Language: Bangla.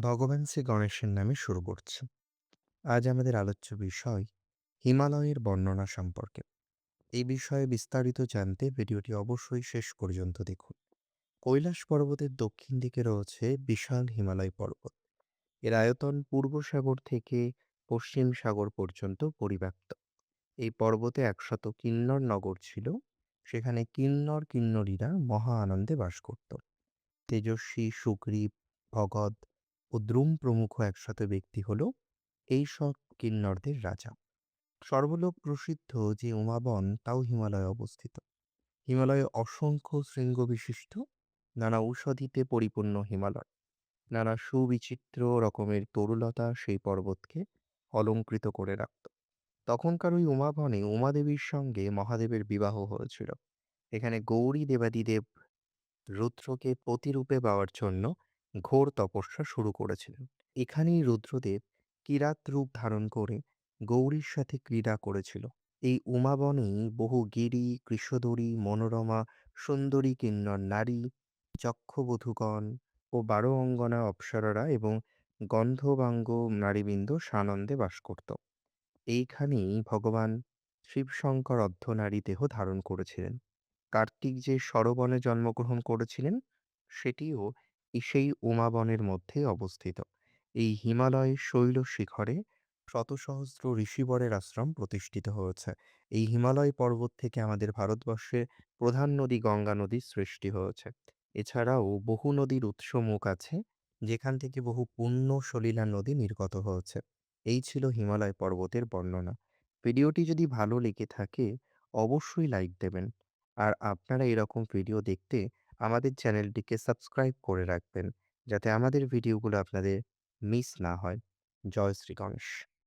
ভগবান শ্রী গণেশের নামে শুরু করছি। আজ আমাদের আলোচ্য বিষয় হিমালয়ের বর্ণনা সম্পর্কে। এই বিষয়ে বিস্তারিত জানতে ভিডিওটি অবশ্যই শেষ পর্যন্ত দেখুন। কৈলাস পর্বতের দক্ষিণ দিকে রয়েছে বিশাল হিমালয় পর্বত। এর আয়তন পূর্ব সাগর থেকে পশ্চিম সাগর পর্যন্ত পরিব্যাপ্ত। এই পর্বতে একশত কিন্নর নগর ছিল। সেখানে কিন্নর কিন্নরীরা মহা আনন্দে বাস করত। তেজস্বী, সুগ্রীব, ভগৎ ও দ্রুম প্রমুখ একশত ব্যক্তি হল এই সব কিন্নরদের রাজা। সর্বলোক প্রসিদ্ধ যে উমাবন, তাও হিমালয়ে অবস্থিত। হিমালয়ে অসংখ্য শৃঙ্গ বিশিষ্ট নানা ঔষধিতে পরিপূর্ণ হিমালয়। নানা সুবিচিত্র রকমের তরুলতা সেই পর্বতকে অলঙ্কৃত করে রাখত। তখনকার ওই উমাবনে উমাদেবীর সঙ্গে মহাদেবের বিবাহ হয়েছিল। এখানে গৌরী দেবাদিদেব রুদ্রকে পতিরূপে পাওয়ার জন্য ঘোর তপস্যা শুরু করেছিলেন। এখানেই রুদ্রদেব কিরাত রূপ ধারণ করে গৌরীর সাথে ক্রীড়া করেছিল। এই উমাবনেই বহু গিরি কৃষদরী মনোরমা, সুন্দরী কিন্নর নারী, চক্ষবধূগণ ও বারো অঙ্গনা অপ্সরারা এবং গন্ধবাঙ্গ নারীবৃন্দ সানন্দে বাস করত। এইখানেই ভগবান শিবশঙ্কর অর্ধনারী দেহ ধারণ করেছিলেন। কার্তিক যে সরবনে জন্মগ্রহণ করেছিলেন, সেটিও সেই উমাবনের মধ্যে অবস্থিত। এই হিমালয় শৈল শিখরে শত সহস্র ঋষিবরের আশ্রম প্রতিষ্ঠিত হয়েছে। এই হিমালয় পর্বত থেকে আমাদের ভারতবর্ষের প্রধান নদী গঙ্গা নদীর সৃষ্টি হয়েছে। এছাড়াও বহু নদীর উৎস মুখ আছে, যেখান থেকে বহু পুণ্য সলীলা নদী নির্গত হয়েছে। এই ছিল হিমালয় পর্বতের বর্ণনা। ভিডিওটি যদি ভালো লেগে থাকে, অবশ্যই লাইক দেবেন। আর আপনারা এরকম ভিডিও দেখতে আমাদের চ্যানেলটিকে সাবস্ক্রাইব করে রাখবেন, যাতে আমাদের ভিডিওগুলো আপনাদের মিস না হয়। জয় শ্রী গণেশ।